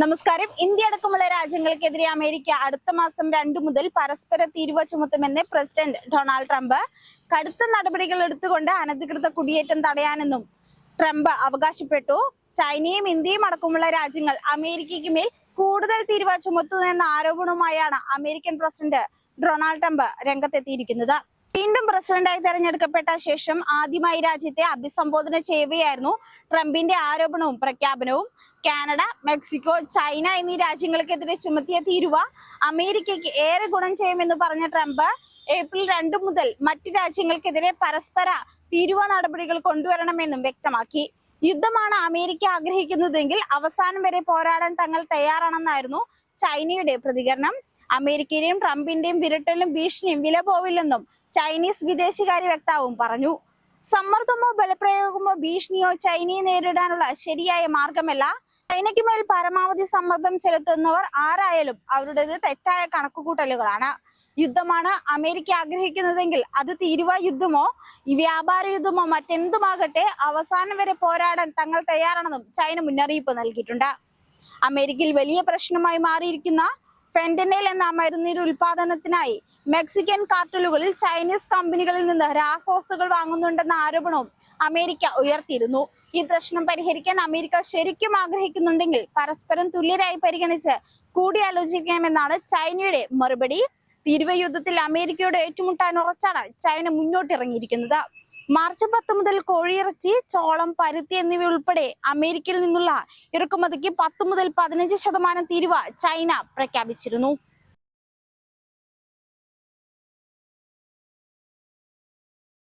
നമസ്കാരം. ഇന്ത്യ അടക്കമുള്ള രാജ്യങ്ങൾക്കെതിരെ അമേരിക്ക അടുത്ത മാസം രണ്ടു മുതൽ പരസ്പര തീരുവ ചുമത്തുമെന്ന് പ്രസിഡന്റ് ഡൊണാൾഡ് ട്രംപ് കടുത്ത നടപടികൾ എടുത്തുകൊണ്ട് അനധികൃത കുടിയേറ്റം തടയാനെന്നും ട്രംപ് അവകാശപ്പെട്ടു. ചൈനയും ഇന്ത്യയും അടക്കമുള്ള രാജ്യങ്ങൾ അമേരിക്കയ്ക്ക് മേൽ കൂടുതൽ തീരുവ ചുമത്തുന്നെന്ന ആരോപണവുമായാണ് അമേരിക്കൻ പ്രസിഡന്റ് ഡൊണാൾഡ് ട്രംപ് രംഗത്തെത്തിയിരിക്കുന്നത്. വീണ്ടും പ്രസിഡന്റായി തെരഞ്ഞെടുക്കപ്പെട്ട ശേഷം ആദ്യമായി രാജ്യത്തെ അഭിസംബോധന ചെയ്യുകയായിരുന്നു ട്രംപിന്റെ ആരോപണവും പ്രഖ്യാപനവും. കാനഡ മെക്സിക്കോ ചൈന എന്നീ രാജ്യങ്ങൾക്കെതിരെ ചുമത്തിയ തീരുവ അമേരിക്കയ്ക്ക് ഏറെ ഗുണം ചെയ്യുമെന്ന് പറഞ്ഞ ട്രംപ് ഏപ്രിൽ രണ്ടു മുതൽ മറ്റ് രാജ്യങ്ങൾക്കെതിരെ പരസ്പര തീരുവ നടപടികൾ കൊണ്ടുവരണമെന്നും വ്യക്തമാക്കി. യുദ്ധമാണ് അമേരിക്ക ആഗ്രഹിക്കുന്നതെങ്കിൽ അവസാനം വരെ പോരാടാൻ തങ്ങൾ തയ്യാറാണെന്നായിരുന്നു ചൈനയുടെ പ്രതികരണം. അമേരിക്കയുടെയും ട്രംപിന്റെയും വിരട്ടലും ഭീഷണിയും വില പോവില്ലെന്നും ചൈനീസ് വിദേശകാര്യ വക്താവും പറഞ്ഞു. സമ്മർദ്ദമോ ബലപ്രയോഗമോ ഭീഷണിയോ ചൈനയെ നേരിടാനുള്ള ശരിയായ മാർഗമല്ല ചൈനയ്ക്ക് മേൽ പരമാവധി സമ്മർദ്ദം ചെലുത്തുന്നവർ ആരായാലും അവരുടേത് തെറ്റായ കണക്കുകൂട്ടലുകളാണ്. യുദ്ധമാണ് അമേരിക്ക ആഗ്രഹിക്കുന്നതെങ്കിൽ അത് തീരുവ യുദ്ധമോ വ്യാപാര യുദ്ധമോ മറ്റെന്തുമാകട്ടെ അവസാനം വരെ പോരാടാൻ തങ്ങൾ തയ്യാറാണെന്നും ചൈന മുന്നറിയിപ്പ് നൽകിയിട്ടുണ്ട്. അമേരിക്കയിൽ വലിയ പ്രശ്നമായി മാറിയിരിക്കുന്ന ഫെന്റനൈൽ എന്ന മരുന്നിന്റെ ഉൽപാദനത്തിനായി മെക്സിക്കൻ കാർട്ടലുകളിൽ ചൈനീസ് കമ്പനികളിൽ നിന്ന് രാസവസ്തുക്കൾ വാങ്ങുന്നുണ്ടെന്ന ആരോപണവും അമേരിക്ക ഉയർത്തിയിരുന്നു. ഈ പ്രശ്നം പരിഹരിക്കാൻ അമേരിക്ക ശരിക്കും ആഗ്രഹിക്കുന്നുണ്ടെങ്കിൽ പരസ്പരം തുല്യരായി പരിഗണിച്ച് കൂടിയാലോചിക്കണമെന്നാണ് ചൈനയുടെ മറുപടി. തീരുവ യുദ്ധത്തിൽ അമേരിക്കയോട് ഏറ്റുമുട്ടാൻ ഉറച്ചാണ് ചൈന മുന്നോട്ടിറങ്ങിയിരിക്കുന്നത്. മാർച്ച് പത്ത് മുതൽ കോഴിയിറച്ചി ചോളം പരുത്തി എന്നിവ ഉൾപ്പെടെ അമേരിക്കയിൽ നിന്നുള്ള ഇറക്കുമതിക്ക് പത്ത് മുതൽ പതിനഞ്ച് ശതമാനം തീരുവ ചൈന പ്രഖ്യാപിച്ചിരുന്നു.